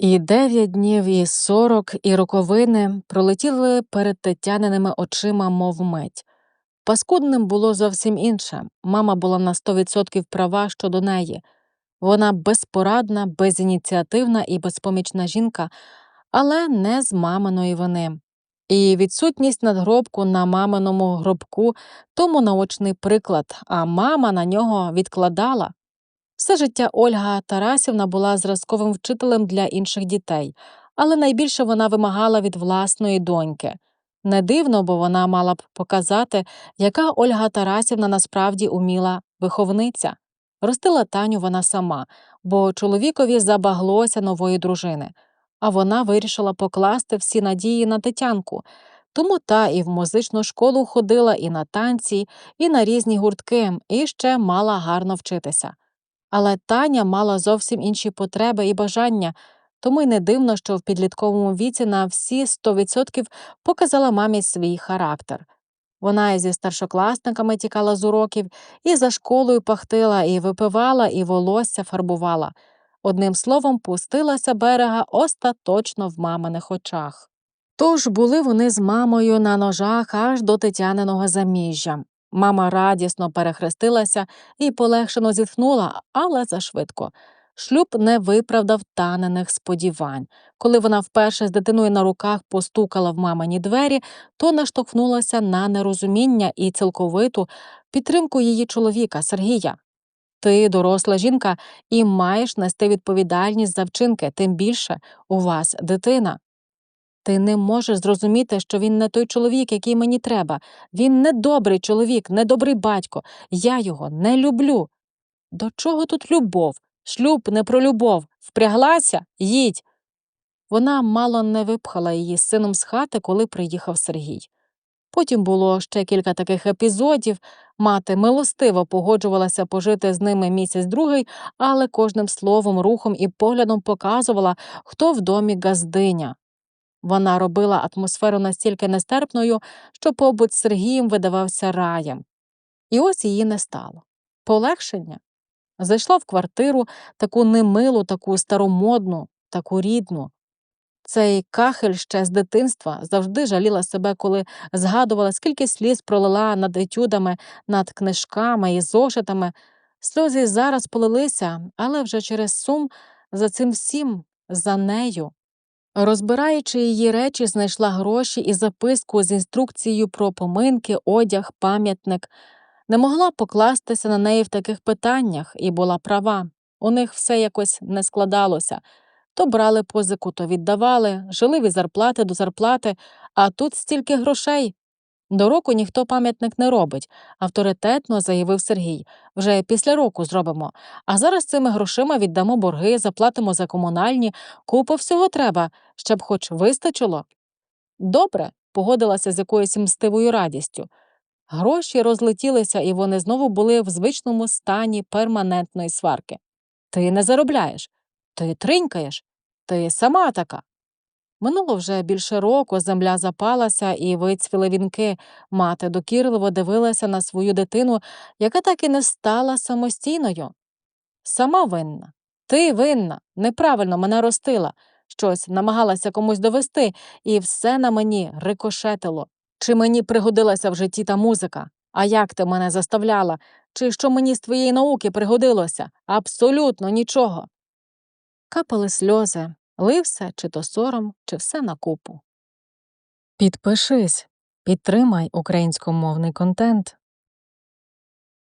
І дев'ять днів, і сорок, і роковини пролетіли перед Тетяниними очима, мов мить. Паскудним було зовсім інше. Мама була на сто відсотків права щодо неї. Вона безпорадна, безініціативна і безпомічна жінка, але не з маминої вини. І відсутність надгробку на маминому гробку тому наочний приклад, а мама на нього відкладала. Все життя Ольга Тарасівна була зразковим вчителем для інших дітей, але найбільше вона вимагала від власної доньки. Не дивно, бо вона мала б показати, яка Ольга Тарасівна насправді уміла виховниця. Ростила Таню вона сама, бо чоловікові забаглося нової дружини, а вона вирішила покласти всі надії на Тетянку. Тому та і в музичну школу ходила, і на танці, і на різні гуртки, і ще мала гарно вчитися. Але Таня мала зовсім інші потреби і бажання, тому й не дивно, що в підлітковому віці на всі 100% показала мамі свій характер. Вона і зі старшокласниками тікала з уроків, і за школою пахтила, і випивала, і волосся фарбувала. Одним словом, пустилася берега остаточно в маминих очах. Тож були вони з мамою на ножах аж до Тетяниного заміжжя. Мама радісно перехрестилася і полегшено зітхнула, але зашвидко. Шлюб не виправдав танених сподівань. Коли вона вперше з дитиною на руках постукала в мамині двері, то наштовхнулася на нерозуміння і цілковиту підтримку її чоловіка Сергія. Ти доросла жінка і маєш нести відповідальність за вчинки, тим більше у вас дитина. Ти не можеш зрозуміти, що він не той чоловік, який мені треба. Він не добрий чоловік, не добрий батько. Я його не люблю. До чого тут любов? Шлюб не про любов. Впряглася? Їдь. Вона мало не випхала її з сином з хати, коли приїхав Сергій. Потім було ще кілька таких епізодів. Мати милостиво погоджувалася пожити з ними місяць другий, але кожним словом, рухом і поглядом показувала, хто в домі газдиня. Вона робила атмосферу настільки нестерпною, що побут з Сергієм видавався раєм. І ось її не стало. Полегшення. Зайшла в квартиру таку немилу, таку старомодну, таку рідну. Цей кахель ще з дитинства завжди жаліла себе, коли згадувала, скільки сліз пролила над етюдами, над книжками і зошитами. Сльози зараз полилися, але вже через сум за цим всім, за нею. Розбираючи її речі, знайшла гроші і записку з інструкцією про поминки, одяг, пам'ятник. Не могла покластися на неї в таких питаннях і була права. У них все якось не складалося. То брали позику, то віддавали, жили від зарплати до зарплати, а тут стільки грошей. До року ніхто пам'ятник не робить, авторитетно заявив Сергій. Вже після року зробимо. А зараз цими грошима віддамо борги, заплатимо за комунальні, купа всього треба, щоб хоч вистачило. Добре, погодилася з якоюсь мстивою радістю. Гроші розлетілися, і вони знову були в звичному стані перманентної сварки. Ти не заробляєш, ти тринькаєш, ти сама така. Минуло вже більше року, земля запалася і вицвіли вінки. Мати докірливо дивилася на свою дитину, яка так і не стала самостійною. Сама винна. Ти винна, неправильно мене ростила, щось намагалася комусь довести, і все на мені рикошетило. Чи мені пригодилася в житті та музика? А як ти мене заставляла? Чи що мені з твоєї науки пригодилося? Абсолютно нічого. Капали сльози, лився чи то сором, чи все на купу. Підпишись, підтримай українськомовний контент.